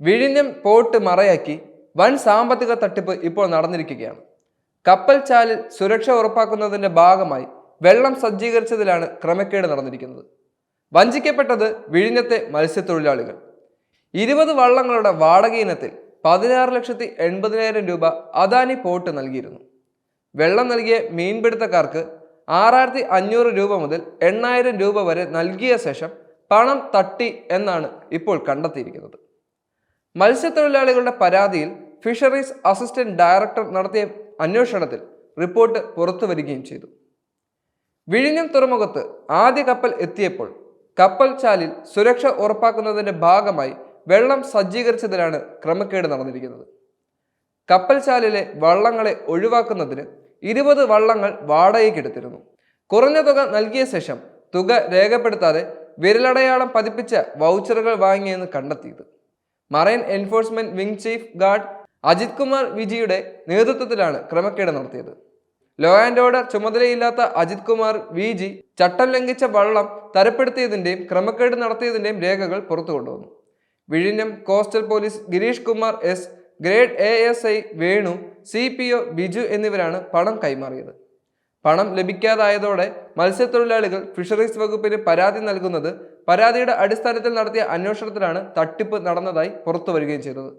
വിഴിഞ്ഞം പോർട്ട് മറയാക്കി വൻ സാമ്പത്തിക തട്ടിപ്പ് ഇപ്പോൾ നടന്നിരിക്കുകയാണ്. കപ്പൽ ചാലിൽ സുരക്ഷ ഉറപ്പാക്കുന്നതിന്റെ ഭാഗമായി വെള്ളം സജ്ജീകരിച്ചതിലാണ് ക്രമക്കേട് നടന്നിരിക്കുന്നത്. വഞ്ചിക്കപ്പെട്ടത് വിഴിഞ്ഞത്തെ മത്സ്യത്തൊഴിലാളികൾ. ഇരുപത് വള്ളങ്ങളുടെ വാടക ഇനത്തിൽ പതിനാറ് ലക്ഷത്തി എൺപതിനായിരം രൂപ അദാനി പോർട്ട് നൽകിയിരുന്നു. വെള്ളം നൽകിയ മീൻപിടുത്തക്കാർക്ക് ആറായിരത്തി അഞ്ഞൂറ് രൂപ മുതൽ എണ്ണായിരം രൂപ വരെ നൽകിയ ശേഷം പണം തട്ടി എന്നാണ് ഇപ്പോൾ കണ്ടെത്തിയിരിക്കുന്നത്. മത്സ്യത്തൊഴിലാളികളുടെ പരാതിയിൽ ഫിഷറീസ് അസിസ്റ്റന്റ് ഡയറക്ടർ നടത്തിയ അന്വേഷണത്തിൽ റിപ്പോർട്ട് പുറത്തു വരികയും ചെയ്തു. വിഴിഞ്ഞം തുറമുഖത്ത് ആദ്യ കപ്പൽ എത്തിയപ്പോൾ കപ്പൽ ചാലിൽ സുരക്ഷ ഉറപ്പാക്കുന്നതിന്റെ ഭാഗമായി വെള്ളം സജ്ജീകരിച്ചതിലാണ് ക്രമക്കേട് നടന്നിരിക്കുന്നത്. കപ്പൽ ചാലിലെ വള്ളങ്ങളെ ഒഴിവാക്കുന്നതിന് ഇരുപത് വള്ളങ്ങൾ വാടകയ്ക്കെടുത്തിരുന്നു കുറഞ്ഞ തുക നൽകിയ ശേഷം തുക രേഖപ്പെടുത്താതെ വിരലടയാളം പതിപ്പിച്ച വൗച്ചറുകൾ വാങ്ങിയെന്ന് കണ്ടെത്തിയത്. Marine enforcement wing chief guard Ajith Kumar വിജിയുടെ നേതൃത്വത്തിലാണ് ക്രമക്കേട് നടത്തിയത്. ലോ ആൻഡ് ഓർഡർ ചുമതലയില്ലാത്ത അജിത് കുമാർ വി ജി ചട്ടം ലംഘിച്ച വള്ളം തരപ്പെടുത്തിയതിന്റെയും ക്രമക്കേട് നടത്തിയതിന്റെയും രേഖകൾ പുറത്തു കൊണ്ടുവന്നു വിഴിഞ്ഞം coastal police Girish Kumar S grade A S I Venu C P O Biju എന്നിവരാണ് പണം കൈമാറിയത്. പണം ലഭിക്കാതായതോടെ മത്സ്യത്തൊഴിലാളികൾ ഫിഷറീസ് വകുപ്പിന് പരാതി നൽകുന്നത് പരാതിയുടെ അടിസ്ഥാനത്തിൽ നടത്തിയ അന്വേഷണത്തിലാണ് തട്ടിപ്പ് നടന്നതായി പുറത്തു വരികയും ചെയ്തത്.